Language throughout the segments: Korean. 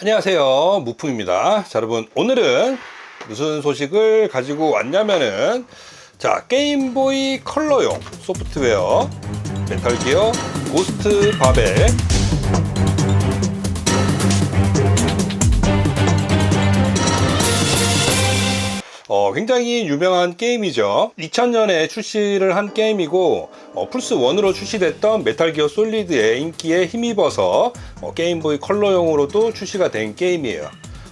안녕하세요. 무풍입니다. 자 여러분 오늘은 무슨 소식을 가지고 왔냐면은 자 게임보이 컬러용 소프트웨어 메탈기어 고스트 바벨 어, 굉장히 유명한 게임이죠. 2000년에 출시를 한 게임이고 어, 플스 1으로 출시됐던 메탈 기어 솔리드의 인기에 힘입어서 어, 게임보이 컬러용으로도 출시가 된 게임이에요.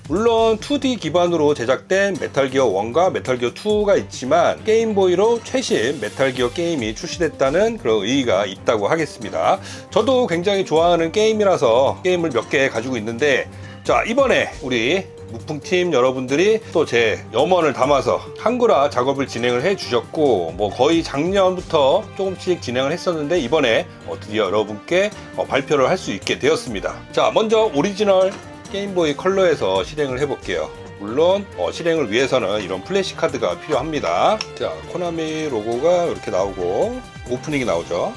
물론 2D 기반으로 제작된 메탈 기어 1과 메탈 기어 2가 있지만 게임보이로 최신 메탈 기어 게임이 출시됐다는 그런 의의가 있다고 하겠습니다. 저도 굉장히 좋아하는 게임이라서 게임을 몇 개 가지고 있는데 자 이번에 우리 무풍팀 여러분들이 또 제 염원을 담아서 한글화 작업을 진행을 해 주셨고 뭐 거의 작년부터 조금씩 진행을 했었는데 이번에 어, 드디어 여러분께 어, 발표를 할 수 있게 되었습니다. 자 먼저 오리지널 게임보이 컬러에서 실행을 해 볼게요. 물론 어, 실행을 위해서는 이런 플래시 카드가 필요합니다. 자 코나미 로고가 이렇게 나오고 오프닝이 나오죠.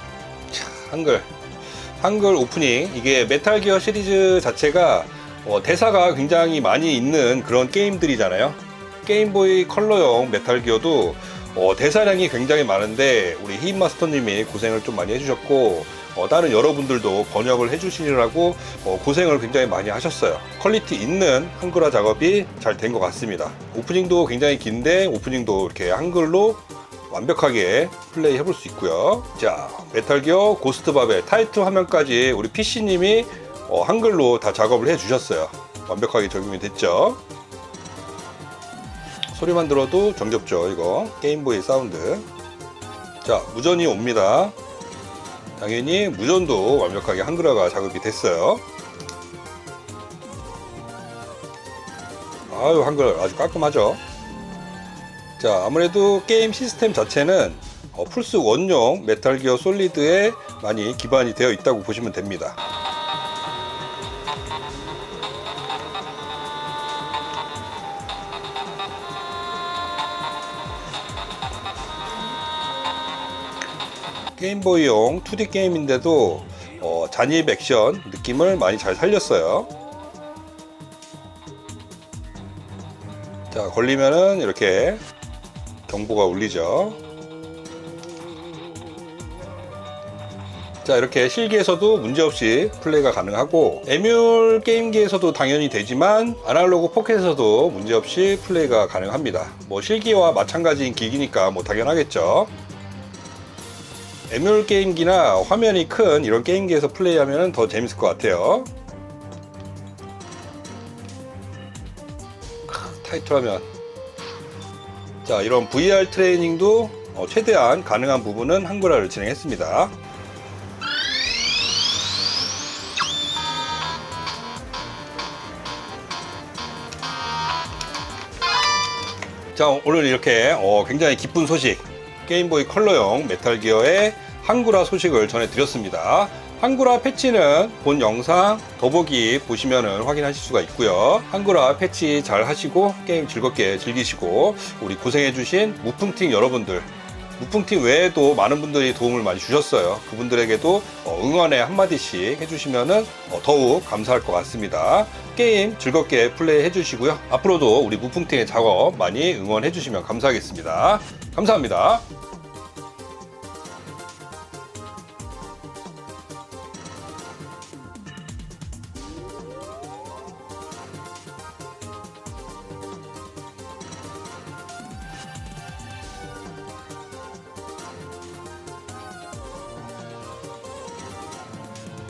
자 한글. 한글 오프닝. 이게 메탈 기어 시리즈 자체가 어, 대사가 굉장히 많이 있는 그런 게임들이잖아요. 게임보이 컬러용 메탈 기어도 어, 대사량이 굉장히 많은데 우리 히인 마스터님이 고생을 좀 많이 해주셨고 어, 다른 여러분들도 번역을 해주시느라고 어, 고생을 굉장히 많이 하셨어요. 퀄리티 있는 한글화 작업이 잘 된 것 같습니다. 오프닝도 굉장히 긴데 오프닝도 이렇게 한글로 완벽하게 플레이 해볼 수 있고요. 자, 메탈기어 고스트 바벨 타이틀 화면까지 우리 PC님이 어, 한글로 다 작업을 해 주셨어요. 완벽하게 적용이 됐죠. 소리만 들어도 정겹죠, 이거. 게임보이 사운드. 자, 무전이 옵니다. 당연히 무전도 완벽하게 한글화가 작업이 됐어요. 아유, 한글 아주 깔끔하죠. 자, 아무래도 게임 시스템 자체는 어, 플스 1용 메탈 기어 솔리드에 많이 기반이 되어 있다고 보시면 됩니다. 게임보이용 2D 게임인데도 어, 잔입 액션 느낌을 많이 잘 살렸어요. 자, 걸리면은 이렇게 경보가 울리죠. 자, 이렇게 실기에서도 문제없이 플레이가 가능하고, 에뮬 게임기에서도 당연히 되지만, 아날로그 포켓에서도 문제없이 플레이가 가능합니다. 뭐, 실기와 마찬가지인 기기니까 뭐, 당연하겠죠. 에뮬 게임기나 화면이 큰 이런 게임기에서 플레이하면 더 재밌을 것 같아요. 크, 타이틀 화면. 자, 이런 VR 트레이닝도 어, 최대한 가능한 부분은 한글화를 진행했습니다. 자, 오늘 이렇게 어, 굉장히 기쁜 소식, 게임보이 컬러용 메탈 기어의 한글화 소식을 전해드렸습니다. 한글화 패치는 본 영상 더보기 보시면 확인하실 수가 있고요. 한글화 패치 잘 하시고 게임 즐겁게 즐기시고 우리 고생해주신 무풍팀 여러분들 무풍팀 외에도 많은 분들이 도움을 많이 주셨어요. 그분들에게도 어, 응원의 한마디씩 해주시면 더욱 감사할 것 같습니다. 게임 즐겁게 플레이 해 주시고요. 앞으로도 우리 무풍팀의 작업 많이 응원해 주시면 감사하겠습니다. 감사합니다.